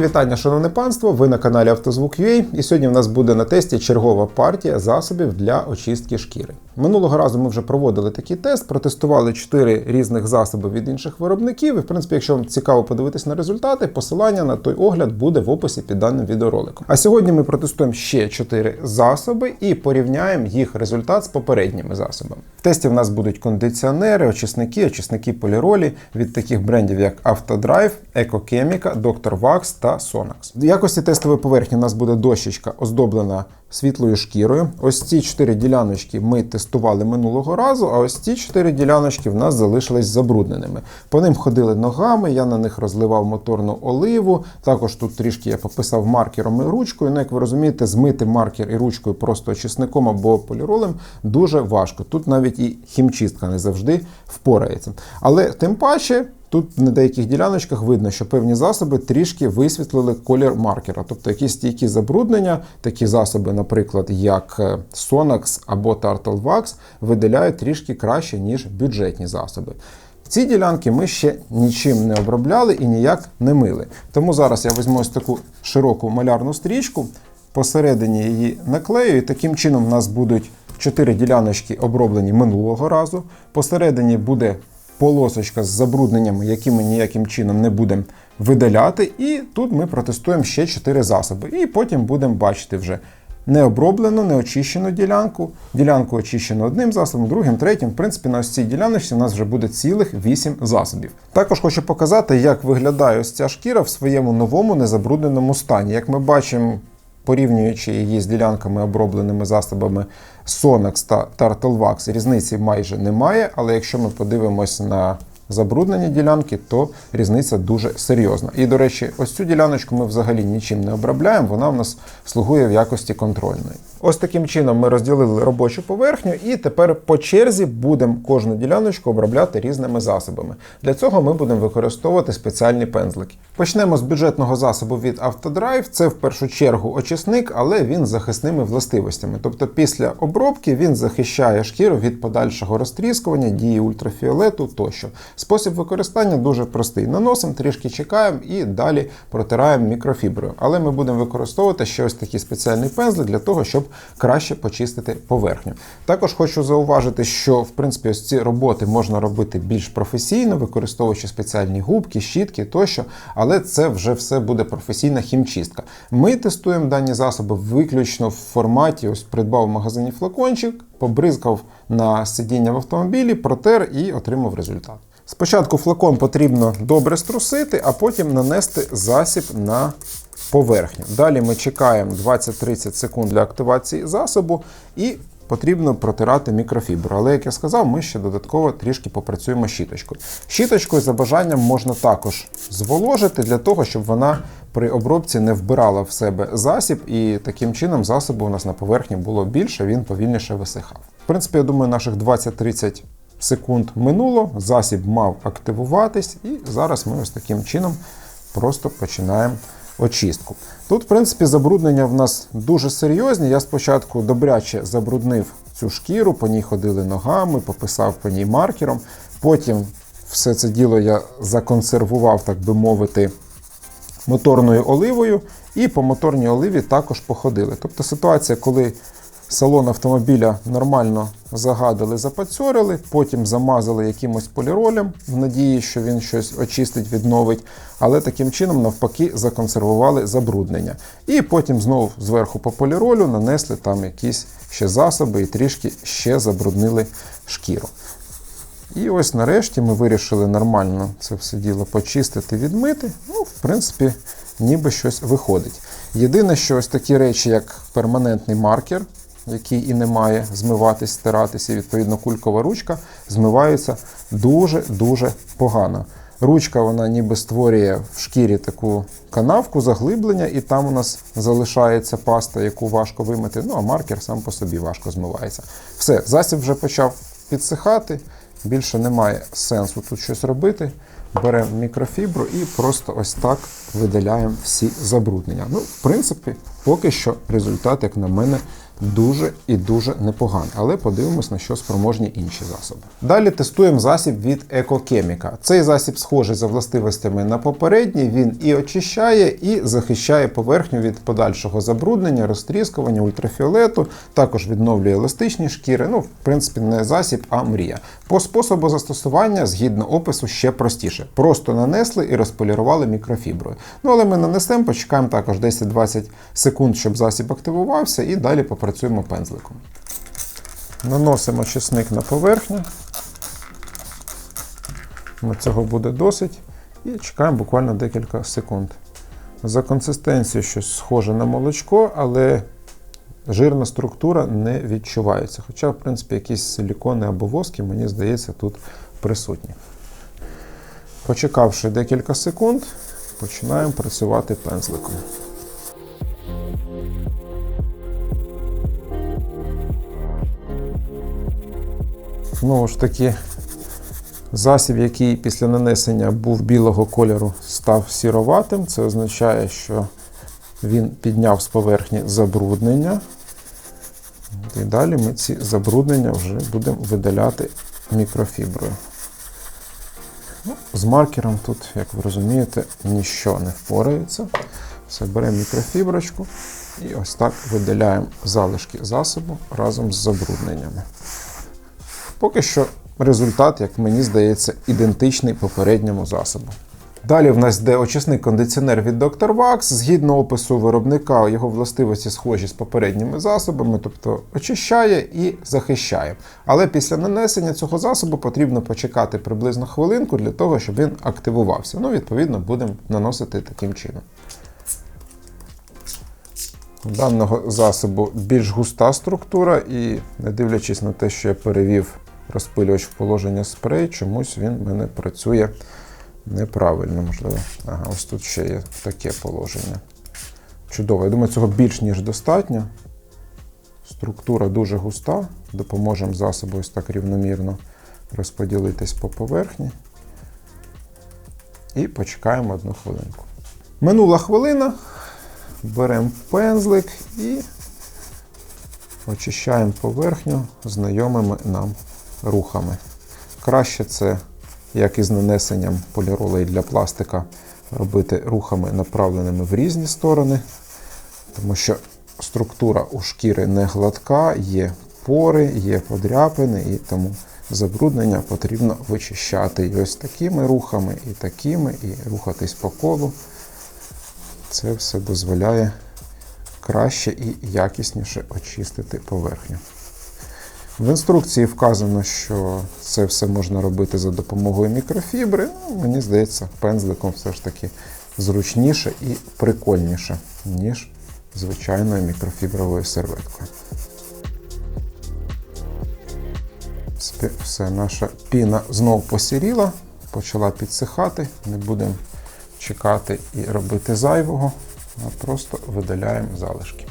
Вітання, шановне панство. Ви на каналі Автозвук.ua і сьогодні в нас буде на тесті чергова партія засобів для очистки шкіри. Минулого разу ми вже проводили такий тест, протестували 4 різних засоби від інших виробників. І, в принципі, якщо вам цікаво подивитись на результати, посилання на той огляд буде в описі під даним відеороликом. А сьогодні ми протестуємо ще 4 засоби і порівняємо їх результат з попередніми засобами. В тесті в нас будуть кондиціонери, очисники, очисники поліролі від таких брендів, як Автодрайв, Екокеміка, Доктор Вакс та Sonax. В якості тестової поверхні у нас буде дощечка, оздоблена світлою шкірою. Ось ці чотири діляночки ми тестували минулого разу, а ось ці чотири діляночки в нас залишились забрудненими. По ним ходили ногами, я на них розливав моторну оливу. Також тут трішки я пописав маркером і ручкою. Ну, як ви розумієте, змити маркер і ручкою просто очисником або поліролем дуже важко. Тут навіть і хімчистка не завжди впорається. Але тим паче. Тут на деяких діляночках видно, що певні засоби трішки висвітлили колір маркера, тобто якісь стійкі забруднення, такі засоби, наприклад, як е, Sonax або Turtle Wax, виділяють трішки краще, ніж бюджетні засоби. Ці ділянки ми ще нічим не обробляли і ніяк не мили. Тому зараз я візьму ось таку широку малярну стрічку, посередині її наклею, і таким чином в нас будуть чотири діляночки оброблені минулого разу. Посередині буде полосочка з забрудненнями, які ми ніяким чином не будемо видаляти. І тут ми протестуємо ще 4 засоби. І потім будемо бачити вже не оброблену, не очищену ділянку. Ділянку очищену одним засобом, другим, третім. В принципі, на ось цій діляночці у нас вже буде цілих 8 засобів. Також хочу показати, як виглядає ось ця шкіра в своєму новому незабрудненому стані. Як ми бачимо, порівнюючи її з ділянками, обробленими засобами Sonex та Turtlevax, різниці майже немає, але якщо ми подивимось на забруднені ділянки, то різниця дуже серйозна. І, до речі, ось цю діляночку ми взагалі нічим не обробляємо, вона в нас слугує в якості контрольної. Ось таким чином ми розділили робочу поверхню, і тепер по черзі будемо кожну діляночку обробляти різними засобами. Для цього ми будемо використовувати спеціальні пензлики. Почнемо з бюджетного засобу від Автодрайв. Це в першу чергу очисник, але він з захисними властивостями. Тобто після обробки він захищає шкіру від подальшого розтріскування, дії ультрафіолету тощо. Спосіб використання дуже простий. Наносимо, трішки чекаємо і далі протираємо мікрофіброю. Але ми будемо використовувати ще ось такі спеціальні пензли для того, щоб краще почистити поверхню. Також хочу зауважити, що в принципі ось ці роботи можна робити більш професійно, використовуючи спеціальні губки, щітки тощо, але це вже все буде професійна хімчистка. Ми тестуємо дані засоби виключно в форматі, ось придбав в магазині флакончик, побризкав на сидіння в автомобілі, протер і отримав результат. Спочатку флакон потрібно добре струсити, а потім нанести засіб на поверхню. Далі ми чекаємо 20-30 секунд для активації засобу і потрібно протирати мікрофібру. Але, як я сказав, ми ще додатково трішки попрацюємо щіточкою. Щіточкою за бажанням можна також зволожити для того, щоб вона при обробці не вбирала в себе засіб, і таким чином засобу у нас на поверхні було більше, він повільніше висихав. В принципі, я думаю, наших 20-30 секунд минуло, засіб мав активуватись, і зараз ми ось таким чином просто починаємо очистку. Тут, в принципі, забруднення в нас дуже серйозні. Я спочатку добряче забруднив цю шкіру, по ній ходили ногами, пописав по ній маркером. Потім все це діло я законсервував, так би мовити, моторною оливою, і по моторній оливі також походили. Тобто ситуація, коли салон автомобіля нормально загадили, запацьорили, потім замазали якимось поліролем в надії, що він щось очистить, відновить. Але таким чином, навпаки, законсервували забруднення. І потім знову зверху по поліролю нанесли там якісь ще засоби і трішки ще забруднили шкіру. І ось нарешті ми вирішили нормально це все діло почистити, відмити. Ну, в принципі, ніби щось виходить. Єдине, що ось такі речі, як перманентний маркер, який і не має змиватись, стиратися, і відповідно кулькова ручка, змиваються дуже-дуже погано. Ручка вона ніби створює в шкірі таку канавку, заглиблення, і там у нас залишається паста, яку важко вимити. Ну а маркер сам по собі важко змивається. Все, засіб вже почав підсихати. Більше немає сенсу тут щось робити. Беремо мікрофібру і просто ось так видаляємо всі забруднення. Ну, в принципі, поки що результат, як на мене, дуже і дуже непоганий. Але подивимось, на що спроможні інші засоби. Далі тестуємо засіб від Екокеміка. Цей засіб схожий за властивостями на попередній. Він і очищає, і захищає поверхню від подальшого забруднення, розтріскування, ультрафіолету, також відновлює еластичні шкіри. Ну, в принципі, не засіб, а мрія. По способу застосування, згідно опису, ще простіше. Просто нанесли і розполірували мікрофіброю. Ну, але ми нанесемо, почекаємо також 10-20 секунд, щоб засіб активувався, і далі попрацюємо пензликом. Наносимо чесник на поверхню. Цього буде досить. І чекаємо буквально декілька секунд. За консистенцією щось схоже на молочко, але жирна структура не відчувається. Хоча, в принципі, якісь силікони або воски, мені здається, тут присутні. Почекавши декілька секунд, починаємо працювати пензликом. Знову ж таки, засіб, який після нанесення був білого кольору, став сіроватим. Це означає, що він підняв з поверхні забруднення. І далі ми ці забруднення вже будемо видаляти мікрофіброю. Ну, з маркером тут, як ви розумієте, ніщо не впорається. Все, беремо мікрофіброчку і ось так видаляємо залишки засобу разом з забрудненнями. Поки що результат, як мені здається, ідентичний попередньому засобу. Далі в нас йде очисний кондиціонер від Dr. Wax. Згідно опису виробника, його властивості схожі з попередніми засобами, тобто очищає і захищає. Але після нанесення цього засобу потрібно почекати приблизно хвилинку для того, щоб він активувався. Ну, відповідно, будемо наносити таким чином. У даного засобу більш густа структура, і не дивлячись на те, що я перевів розпилювач в положення спрей, чомусь він в мене працює неправильно, можливо. Ага, ось тут ще є таке положення. Чудово. Я думаю, цього більш ніж достатньо. Структура дуже густа. Допоможемо засобу ось так рівномірно розподілитись по поверхні. І почекаємо одну хвилинку. Минула хвилина. Беремо пензлик і очищаємо поверхню знайомими нам рухами. Краще це, як і з нанесенням поліролей для пластика, робити рухами направленими в різні сторони, тому що структура у шкіри не гладка, є пори, є подряпини, і тому забруднення потрібно вичищати і ось такими рухами, і такими, і рухатись по колу. Це все дозволяє краще і якісніше очистити поверхню. В інструкції вказано, що це все можна робити за допомогою мікрофібри. Ну, Мені здається, пензликом все ж таки зручніше і прикольніше, ніж звичайною мікрофібровою серветкою. Все, наша піна знов посіріла, почала підсихати, не будемо чекати і робити зайвого, а просто видаляємо залишки.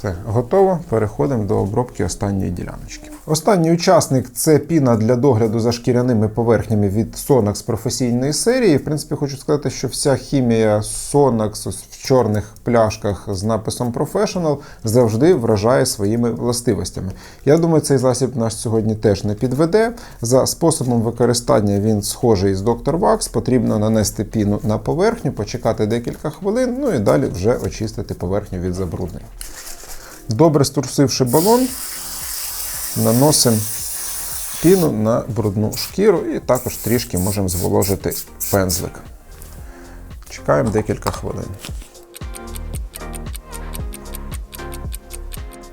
Все, готово. Переходимо до обробки останньої діляночки. Останній учасник це піна для догляду за шкіряними поверхнями від Sonax професійної серії. В принципі, хочу сказати, що вся хімія Sonax в чорних пляшках з написом Professional завжди вражає своїми властивостями. Я думаю, цей засіб наш сьогодні теж не підведе. За способом використання він схожий з Dr. Wax. Потрібно нанести піну на поверхню, почекати декілька хвилин, ну і далі вже очистити поверхню від забруднень. Добре струсивши балон, наносимо піну на брудну шкіру і також трішки можемо зволожити пензлик. Чекаємо декілька хвилин.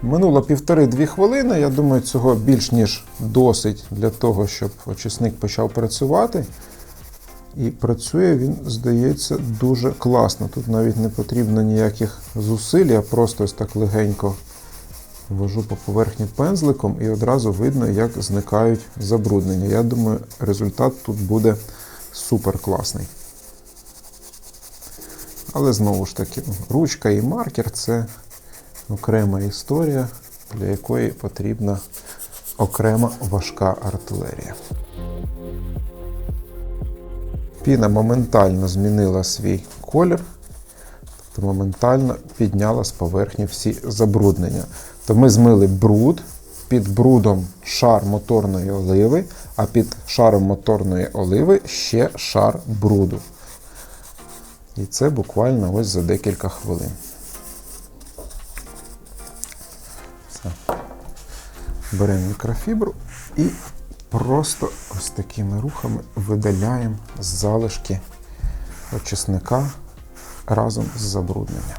Минуло півтори-дві хвилини. Я думаю, цього більш ніж досить для того, щоб очисник почав працювати. І працює він, здається, дуже класно. Тут навіть не потрібно ніяких зусиль, я просто ось так легенько ввожу по поверхні пензликом і одразу видно, як зникають забруднення. Я думаю, результат тут буде супер класний. Але знову ж таки, ручка і маркер це окрема історія, для якої потрібна окрема важка артилерія. Піна моментально змінила свій колір, тобто моментально підняла з поверхні всі забруднення. То ми змили бруд, під брудом шар моторної оливи, а під шаром моторної оливи ще шар бруду. І це буквально ось за декілька хвилин. Все. Беремо мікрофібру і просто ось такими рухами видаляємо залишки очисника разом з забрудненнями.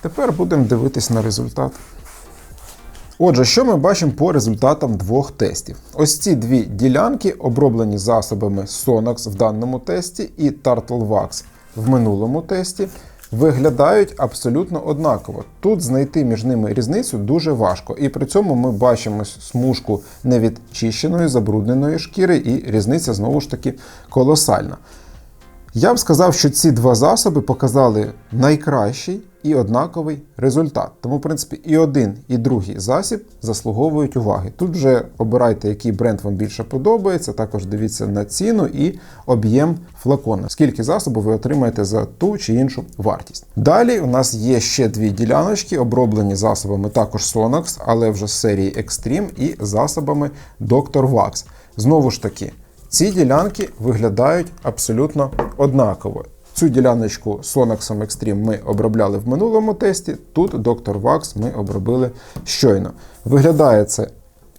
Тепер будемо дивитись на результат. Отже, що ми бачимо по результатам двох тестів? Ось ці дві ділянки оброблені засобами Sonax в даному тесті і Turtle Wax в минулому тесті. Виглядають абсолютно однаково. Тут знайти між ними різницю дуже важко. І при цьому ми бачимо смужку невідчищеної, забрудненої шкіри, і різниця знову ж таки колосальна. Я б сказав, що ці два засоби показали найкращий і однаковий результат. Тому, в принципі, і один, і другий засіб заслуговують уваги. Тут вже обирайте, який бренд вам більше подобається. Також дивіться на ціну і об'єм флакона. Скільки засобу ви отримаєте за ту чи іншу вартість. Далі у нас є ще дві діляночки, оброблені засобами також Sonax, але вже з серії Extreme і засобами Dr. Wax. Знову ж таки. Ці ділянки виглядають абсолютно однаково. Цю діляночку Sonax Extreme ми обробляли в минулому тесті. Тут Dr. Wax ми обробили щойно. Виглядає це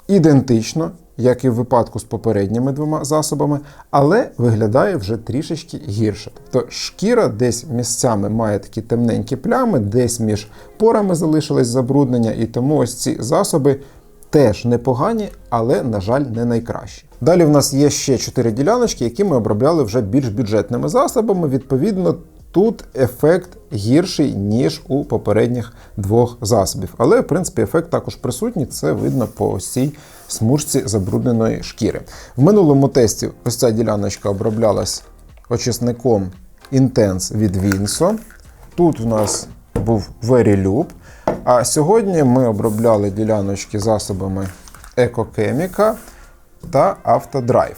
ідентично, як і в випадку з попередніми двома засобами, але виглядає вже трішечки гірше. Тобто шкіра десь місцями має такі темненькі плями, десь між порами залишилось забруднення, і тому ось ці засоби теж непогані, але, на жаль, не найкращі. Далі в нас є ще 4 діляночки, які ми обробляли вже більш бюджетними засобами. Відповідно, тут ефект гірший, ніж у попередніх двох засобів. Але, в принципі, ефект також присутній, це видно по ось смужці забрудненої шкіри. В минулому тесті ось ця діляночка оброблялась очисником Intense від Vinso. Тут в нас був Verilube. А сьогодні ми обробляли діляночки засобами EcoChemica та Автодрайв.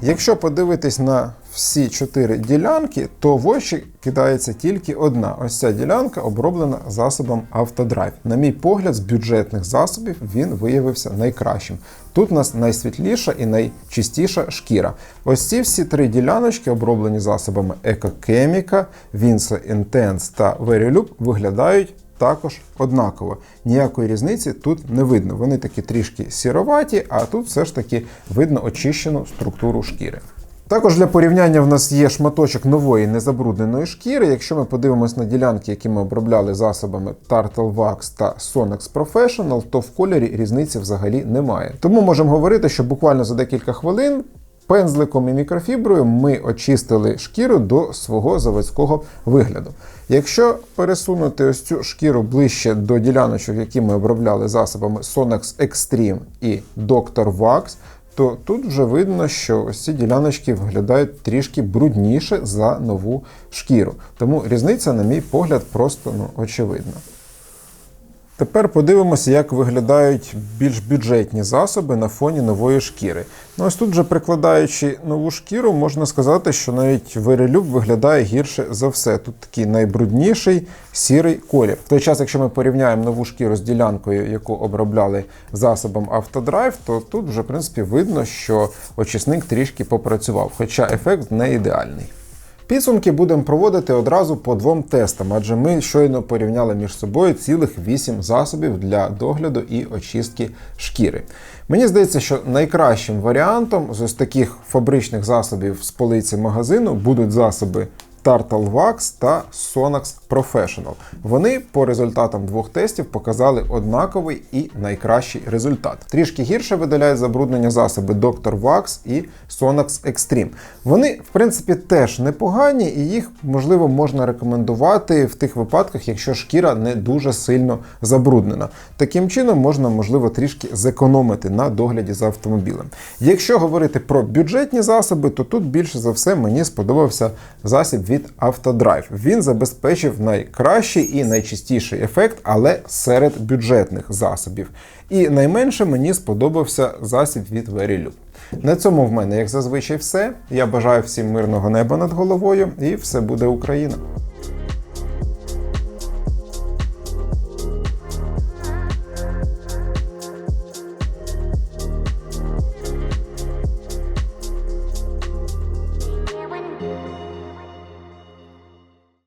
Якщо подивитись на всі чотири ділянки, то в очі кидається тільки одна. Ось ця ділянка оброблена засобом Автодрайв. На мій погляд, з бюджетних засобів він виявився найкращим. Тут у нас найсвітліша і найчистіша шкіра. Ось ці всі три діляночки, оброблені засобами EcoChemica, Vinso Intense та Verilube, виглядають також однаково. Ніякої різниці тут не видно. Вони такі трішки сіроваті, а тут все ж таки видно очищену структуру шкіри. Також для порівняння в нас є шматочок нової незабрудненої шкіри. Якщо ми подивимось на ділянки, які ми обробляли засобами Turtle Wax та Sonex Professional, то в кольорі різниці взагалі немає. Тому можемо говорити, що буквально за декілька хвилин Пензликом і мікрофіброю ми очистили шкіру до свого заводського вигляду. Якщо пересунути ось цю шкіру ближче до діляночок, які ми обробляли засобами Sonex Extreme і Dr. Wax, то тут вже видно, що ось ці діляночки виглядають трішки брудніше за нову шкіру. Тому різниця, на мій погляд, просто ну, очевидна. Тепер подивимося, як виглядають більш бюджетні засоби на фоні нової шкіри. Ну ось тут вже прикладаючи нову шкіру, можна сказати, що навіть Верелюб виглядає гірше за все. Тут такий найбрудніший сірий колір. В той час, якщо ми порівняємо нову шкіру з ділянкою, яку обробляли засобом Автодрайв, то тут вже в принципі видно, що очисник трішки попрацював, хоча ефект не ідеальний. Підсумки будемо проводити одразу по двом тестам, адже ми щойно порівняли між собою цілих 8 засобів для догляду і очистки шкіри. Мені здається, що найкращим варіантом з ось таких фабричних засобів з полиці магазину будуть засоби Turtle Wax та Sonax Professional. Вони по результатам двох тестів показали однаковий і найкращий результат. Трішки гірше видаляють забруднення засоби Dr. Wax і Sonax Extreme. Вони, в принципі, теж непогані, і їх, можливо, можна рекомендувати в тих випадках, якщо шкіра не дуже сильно забруднена. Таким чином можна, можливо, трішки зекономити на догляді за автомобілем. Якщо говорити про бюджетні засоби, то тут більше за все мені сподобався засіб від Автодрайв. Він забезпечив найкращий і найчистіший ефект, але серед бюджетних засобів. І найменше мені сподобався засіб від Verilux. На цьому в мене, як зазвичай, все. Я бажаю всім мирного неба над головою, і все буде Україна.